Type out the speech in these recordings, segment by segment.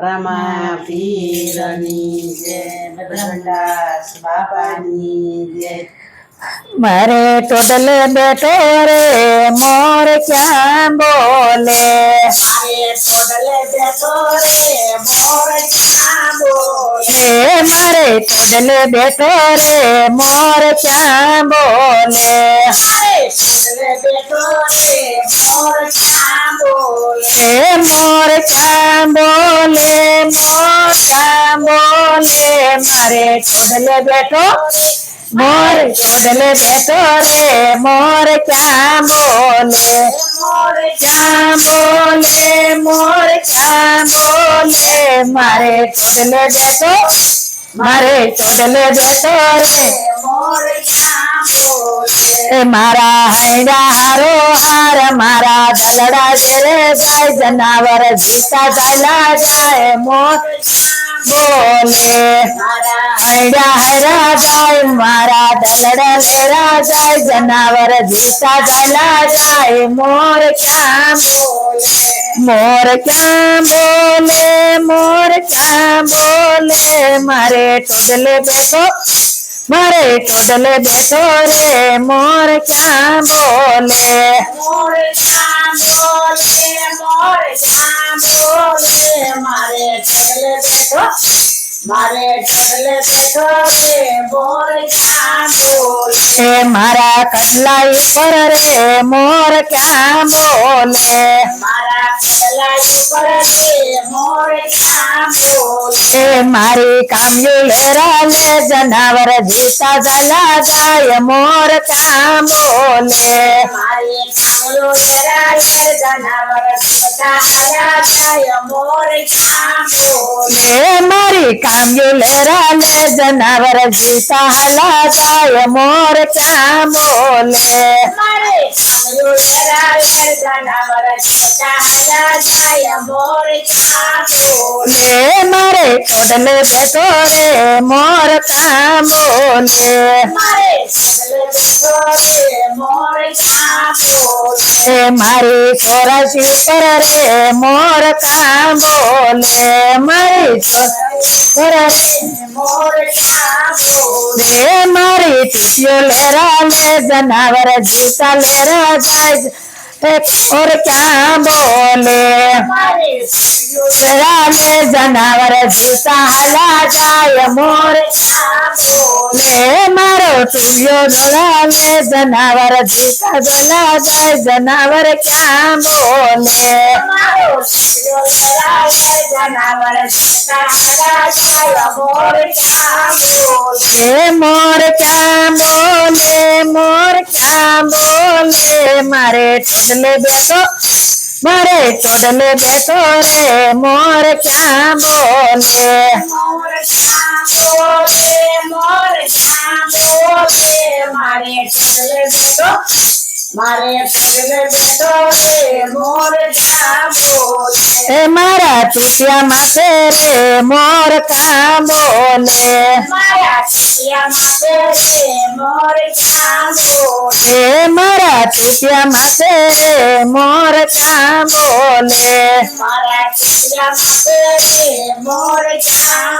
રમા પીરની જય ભદ્રંડાસ બાપાની જય મારે ટોડલે બેઠો રે મોર ક્યાં બોલે મારે ટોડલે બેઠો રે મોર ક્યાં બોલે હે મારે ટોડલે બેઠો રે મોર ક્યાં બોલે મારે ટોડલે બેઠો રે મોર ક્યાં બોલે હે મોર ક્યાં બોલે ક્યાં બોલે મારે ટોડલે બેઠો મોર ટોડલે બેઠો રે, મોર ક્યાં બોલે, મોર ક્યાં બોલે, મોર ક્યાં બોલે મારે ચોડલે બેઠો મારે ચોડલે બેઠો રે, મોર ક્યાં मारा है हरो हार, मारा दलड़ा जेरे जाए जनावर जीता दला जाए मोर बोले। हैडा हैरा जाए मारा दलड़ा लेरा जाए, जनावर जीता दला जाए, मोर क्या बोले? मोर क्या बोले? मोर क्या बोले? मारे टोटले देखो मारे टोडल बेटोरे मोर क्या बोले? मोर क्या बोले, मोर क्या बोले? मारे टोडल बेटो મારે ટોડલે બેઠો મારે ટોડલે બેઠો રે મોર ક્યાં બોલે એ મારા કડલા ઉપર રે મોર ક્યાં બોલે મારા કડલા ઉપર રે મોર ક્યાં બોલે એ મારી કામ્યું લેરા લે જનાવર જીતા જલા જાય મોર ક્યાં બોલે મારી કાંગલો લેરા લેર જનાવર બધા હાલ્યા જાય મોર ક્યાં બોલે એ મારી કામ્યું લેરા લે જનાવર જીતા હલા જાય મોર ક્યાં બોલે મારે ઓડલે બેઠો રે મોર કામ બોલે મારી સોરાશી પર રે મોર કામ ને મારી રે મારી ટીટીઓ લેરા લે જનાવર જીતા લેરા જાય और क्या बोले? राजे जनावर जूता हला जाए मोर। बोले मारो तुयो यो डोला में जनावर जूता डोला जाए। जनावर क्या बोले? मोर क्या ટોડલે બેઠો મારે ટોડલે બેઠો રે, મોર ક્યાં બોલે મોર મોર તૂટ્યા માથે રે મોર ક્યાં બોલે હે મારા ચૂપિયા માથે રે મોર ક્યાં બોલે મારા ચૂપિયા માથે મોર ક્યાં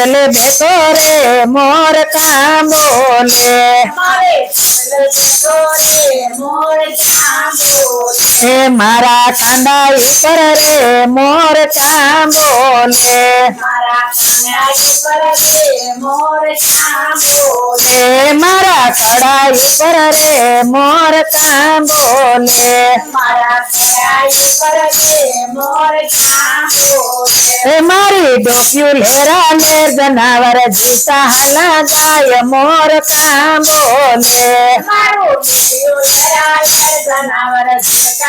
સલબે કોરે મોર કામોલે મારે મોર કામોલે બેઠો રે મોર ક્યાં બોલે મારે છેલ્લે બેઠો રે મોર ક્યાં બોલે એ મારા કાંડા ઉપર રે મોર ક્યાં બોલે મારા કાના ઉપર રે મોર ક્યાં બોલે એ મારા કડા ઉપર રે મોર ક્યાં બોલે મારા કડાઈ ઉપર રે મોર ક્યાં બોલે એ મારી ડોક્યુ લેરા લેર જનાવર જીતા હાલા જાય મોર કામ બોલે મારું ડોક્યું લેરા લેર જનાવર જીતા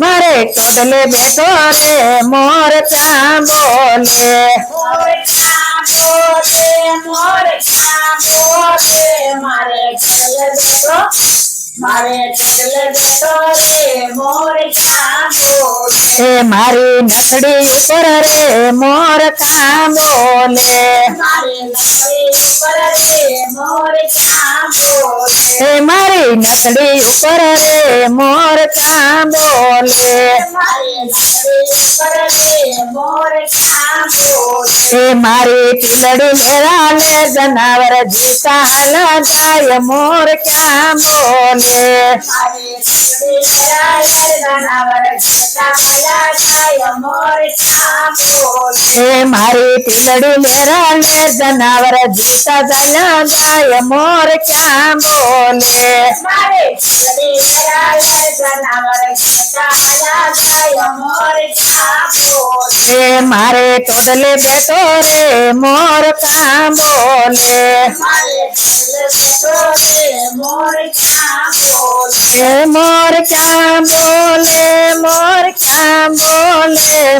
मारे कदले बेटोले मोर का बोले मारे मारे मारे कदले बेटोले मोर का बोले मारी नथड़ी ऊपर रे मोर क्या बोले मारी रे मोर बोले मारे નસડી ઉપર રે મોર ક્યાં બોલે મારી લકડી ઉપર રે મોર કામ બોલે એ મારી નસડી ઉપર રે મોર ક્યાં બોલે મારી લકડી ઉપર રે મોર કામ બોલે એ મારી ટીલડી લેરા લે જનાવર જીતા હાલા જાય મોર ક્યાં બોલે મારી લકડી કરાય જનાવર જતા ભલા જાય મોર કામ બોલે એ મારી ટીલડી લેરા લે જનાવર જીતા ચાલ્યા જાય મોર ક્યાં બોલે સ્મરે પ્રદેશ રાજન અમર ચાયા જાય મોર કાબોલ હે મારે ટોડલે બેઠો રે મોર કાબોલે મારે ટોડલે મોર કાબોલ હે મોર કાબોલે મોર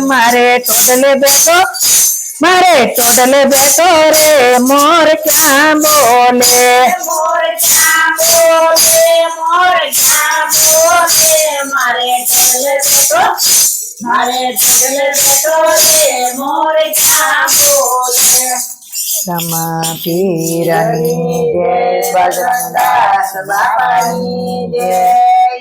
મારે ટોડલે બેઠો मारे चोदल बेटोरे मोर क्या बोले? मोर क्या बोले मोर क्या बोले? मारे चोदल बेटो तो, मारे चोदल बेटोरे मोर क्या बोले? समा पीरनी जय बजरंग दास बापानी जय।